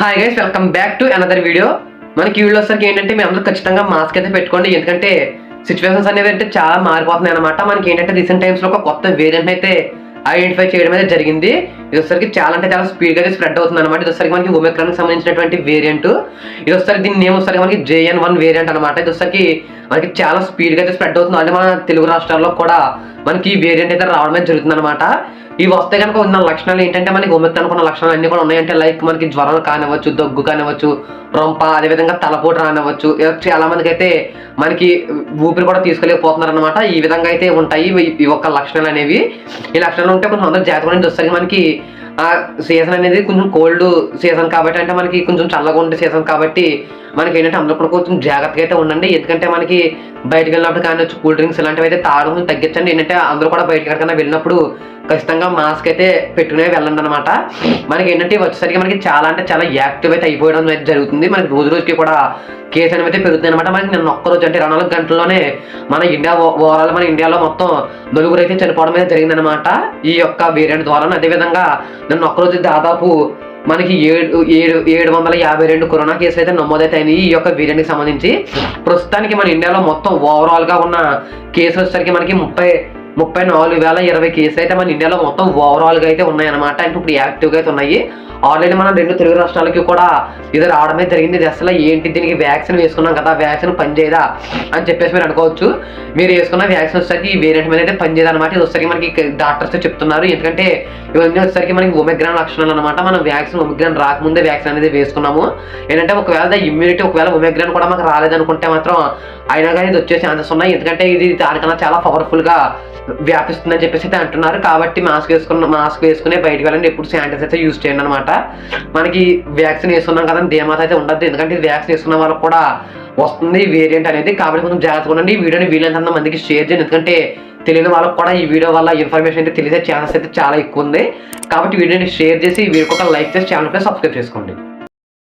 Hi guys welcome back to another video మనకి video వచ్చరికి ఏంటంటే మీ అందరూ ఖచ్చితంగా మాస్క్ అయితే పెట్టుకోండి. ఎందుకంటే సిచ్యువేషన్స్ అనేవి అంటే చాలా మారిపోతున్నాయి అనమాట మనకి ఏంటంటే రీసెంట్ టైమ్స్లో ఒక కొత్త వేరియంట్ అయితే ఐడెంటిఫై చేయడం అయితే జరిగింది. ఇది చాలా అంటే చాలా స్పీడ్గా స్ప్రెడ్ అవుతుంది అనమాట ఇది మనకి ఒమిక్రాన్ సంబంధించినటువంటి వేరియంట్ ఇది వచ్చరికి దీని నేమ్ వచ్చరికి మనకి జేఎన్ వన్ వేరియంట్ అనమాట ఇది మనకి చాలా స్పీడ్గా అయితే స్ప్రెడ్ అవుతుంది. అంటే మన తెలుగు రాష్ట్రాల్లో కూడా మనకి ఈ వేరియంట్ అయితే రావడం జరుగుతుంది అనమాట ఇవి వస్తే కనుక ఉన్న లక్షణాలు ఏంటంటే మనకి ఒమిక్రాన్ అనుకున్న లక్షణాలు అన్ని కూడా ఉన్నాయంటే లైక్ మనకి జ్వరం కానివ్వచ్చు దగ్గు కానివ్వచ్చు రొంప అదేవిధంగా తలపోటు రానివ్వచ్చు. చాలా మందికి అయితే మనకి ఊపిరి కూడా తీసుకోలేకపోతున్నారు అనమాట ఈ విధంగా అయితే ఉంటాయి. ఈ ఒక్క లక్షణాలు అనేవి. ఈ లక్షణాలు ఉంటే కొంచెం అందరూ జాగ్రత్త నుంచి వస్తారు మనకి ఆ సీజన్ అనేది కొంచెం కోల్డ్ సీజన్ కాబట్టి అంటే మనకి కొంచెం చల్లగా ఉండే సీజన్ కాబట్టి మనకి ఏంటంటే అందరూ కొంచెం జాగ్రత్తగా అయితే ఉండండి. ఎందుకంటే మనకి బయటకు వెళ్ళినప్పుడు కానీ వచ్చి కూల్ డ్రింక్స్ ఇలాంటివి అయితే తాగడం తగ్గించండి. ఏంటంటే అందరూ కూడా బయటకి ఎక్కడికైనా వెళ్ళినప్పుడు ఖచ్చితంగా మాస్క్ అయితే పెట్టుకునే వెళ్ళండి అనమాట మనకి ఏంటంటే వచ్చేసరికి మనకి చాలా అంటే చాలా యాక్టివ్ అయితే అయిపోవడం అయితే జరుగుతుంది. మనకి రోజు రోజుకి కూడా కేసు అనేవి అయితే పెరుగుతుంది అనమాట మనకి నిన్న ఒక్క రోజు అంటే ఇరవై నాలుగు గంటల్లోనే మన ఇండియా ఓవరాల్ మన ఇండియాలో మొత్తం నలుగురు అయితే చనిపోవడం అయితే జరిగిందనమాట ఈ యొక్క వేరియంట్ ద్వారా అదేవిధంగా నిన్న ఒక్కరోజు దాదాపు మనకి ఏడు ఏడు ఏడు వందల యాభై రెండు కరోనా కేసులు అయితే నమోదైతే అయినాయి ఈ యొక్క వేరియంట్కి సంబంధించి ప్రస్తుతానికి మన ఇండియాలో మొత్తం ఓవరాల్గా ఉన్న కేసులు వచ్చేసరికి మనకి ముప్పై ముప్పై నాలుగు వేల ఇరవై కేసులు అయితే మన ఇండియాలో మొత్తం ఓవరాల్గా అయితే ఉన్నాయి అనమాట అంటే ఇప్పుడు యాక్టివ్గా అయితే ఉన్నాయి. ఆల్రెడీ మనం రెండు తెలుగు రాష్ట్రాలకి కూడా ఇది రావడమే జరిగింది. ఇది అసలు ఏంటి? దీనికి వ్యాక్సిన్ వేసుకున్నాం కదా వ్యాక్సిన్ పనిచేయదా అని చెప్పేసి మీరు అనుకోవచ్చు. మీరు వేసుకున్న వ్యాక్సిన్ వచ్చేసరికి ఈ వేరియంట్ మీద అయితే పనిచేయదు అనమాట ఇది వచ్చేసరికి మనకి డాక్టర్స్ చెప్తున్నారు. ఎందుకంటే ఇవన్నీ వచ్చేసరికి మనకి ఒమిగ్రాన్ లక్షణాలు అనమాట మనం వ్యాక్సిన్ ఒమిగ్రాన్ రాకముందే వ్యాక్సిన్ అనేది వేసుకున్నాము. ఏంటంటే ఒకవేళ ఇమ్యూనిటీ ఒకవేళ ఒమిగ్రాన్ కూడా మాకు రాలేదనుకుంటే మాత్రం అయినా కానీ ఇది వచ్చే ఛాన్సెస్ ఉన్నాయి. ఎందుకంటే ఇది దానికన్నా చాలా పవర్ఫుల్గా వ్యాపిస్తుందని చెప్పేసి అయితే అంటున్నారు. కాబట్టి మాస్క్ వేసుకున్న మాస్క్ వేసుకునే బయటకు వెళ్ళండి. ఎప్పుడు శానిటైజర్ అయితే యూజ్ చేయండి అనమాట మనకి వ్యాక్సిన్ వేసుకున్నాం కదా ధీమాత అయితే ఉండదు ఎందుకంటే వ్యాక్సిన్ వేసుకున్న వాళ్ళకి కూడా వస్తుంది వేరియంట్ అనేది. కాబట్టి కొంచెం జాగ్రత్తగా ఉండండి. ఈ వీడియోని వీలైనంత మందికి షేర్ చేయండి. ఎందుకంటే తెలియని వాళ్ళకి కూడా ఈ వీడియో వల్ల ఇన్ఫర్మేషన్ అయితే తెలిసే ఛాన్సెస్ అయితే చాలా ఎక్కువ ఉంది. కాబట్టి వీడియోని షేర్ చేసి వీడికి ఒక లైక్ చేసి ఛానల్ సబ్స్క్రైబ్ చేసుకోండి.